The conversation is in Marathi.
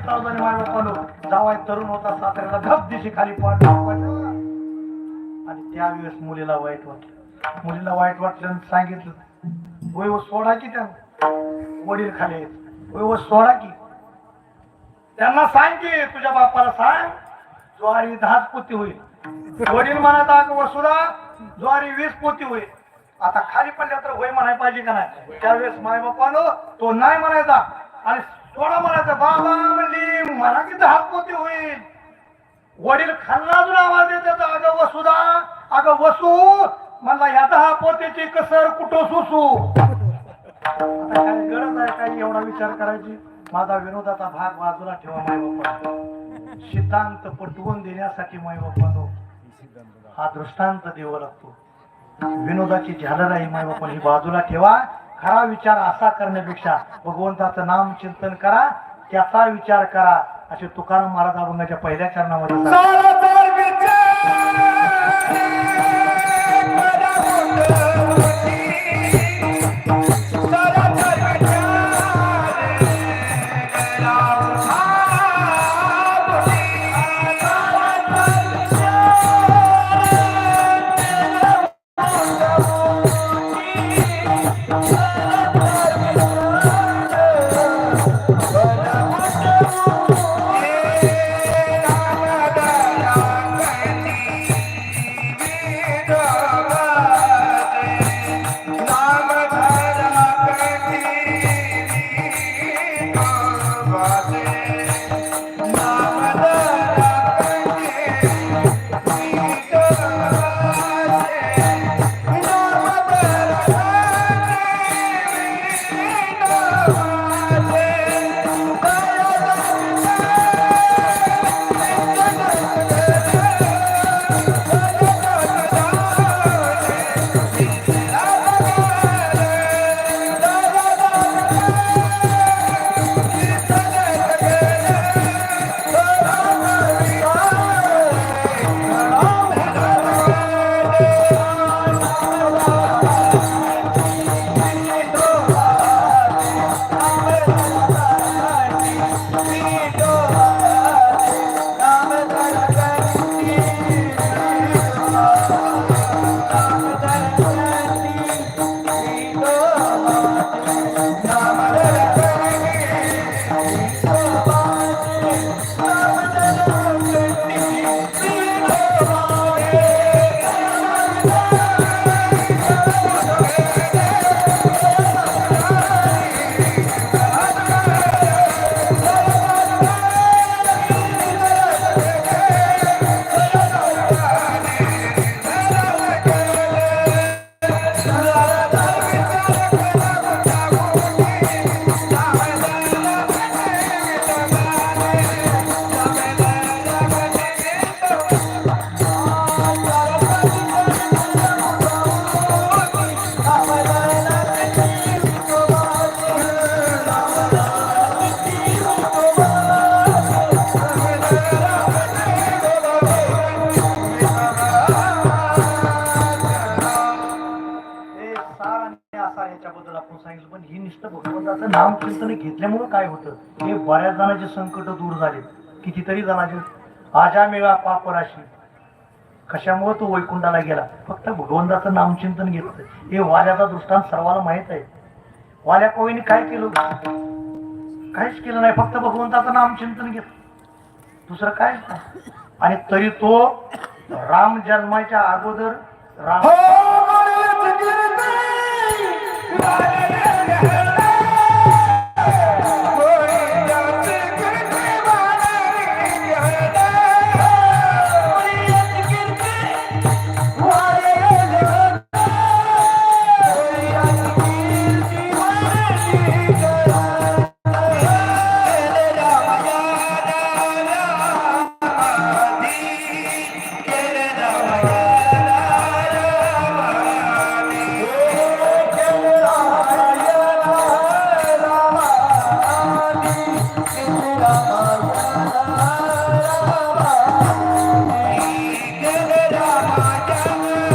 चालू झाली माय बापानो जावाय तरुण होता साताऱ्याला धप दिशी खाली पाड आणि त्यावेळेस मुलीला वाईट वाटलं. मुलीला वाईट वाटलं सांगितलं वय सोडा की त्यांना वडील खाली वय सोडा की? त्यांना सांग की तुझ्या बापाला सांग ज्वारी दहाच पोती होईल. वडील म्हणत अगं वसुदा ज्वारी वीस पोती होईल. आता खाली पडल्या तर होय म्हणाय पाहिजे का नाही? त्यावेळेस माय बापानो तो नाही म्हणायचा. आणि थोडा म्हणायचा बाबा म्हणली मला किती दहा पोती होईल. वडील खाल्ला अजून आवाज येत होता, अगं वसुदा अगं वसू म्हणला ह्या हा पोतीची कसर कुठं सुसू आता काय गरज आहे काही एवढा विचार करायची? माझा विनोदाचा भाग बाजूला ठेवा माय बाप्पा सिद्धांत पटवून देण्यासाठी माय बाप्पा हा दृष्टांत द्यावा लागतो. विनोदाची झालर आहे माय बाप्पा ही बाजूला ठेवा. खरा विचार असा करण्यापेक्षा भगवंताचं नाम चिंतन करा त्याचा विचार करा असे तुकाराम महाराज अभंगाच्या पहिल्या चरणामध्ये Oh, हे आणि आपण सांगितलं पण ही निष्ठ भगवंताचं नाम कीर्तन घेतल्यामुळे काय होतं? हे बऱ्याच जणांचे संकट दूर झाले कितीतरी जणांचे आजा मेळा पापराशी. कशामुळे तो वैकुंठाला गेला? फक्त भगवंताचं नामचिंतन घेतलं. हे वाल्याचा दृष्टांत सर्वांना माहीत आहे. वाल्या कवीने काय केलं? काहीच केलं नाही. फक्त भगवंताचं नामचिंतन घेतलं. दुसरं काहीच नाही. आणि तरी तो राम जन्माच्या अगोदर राम हो! रामा Awesome.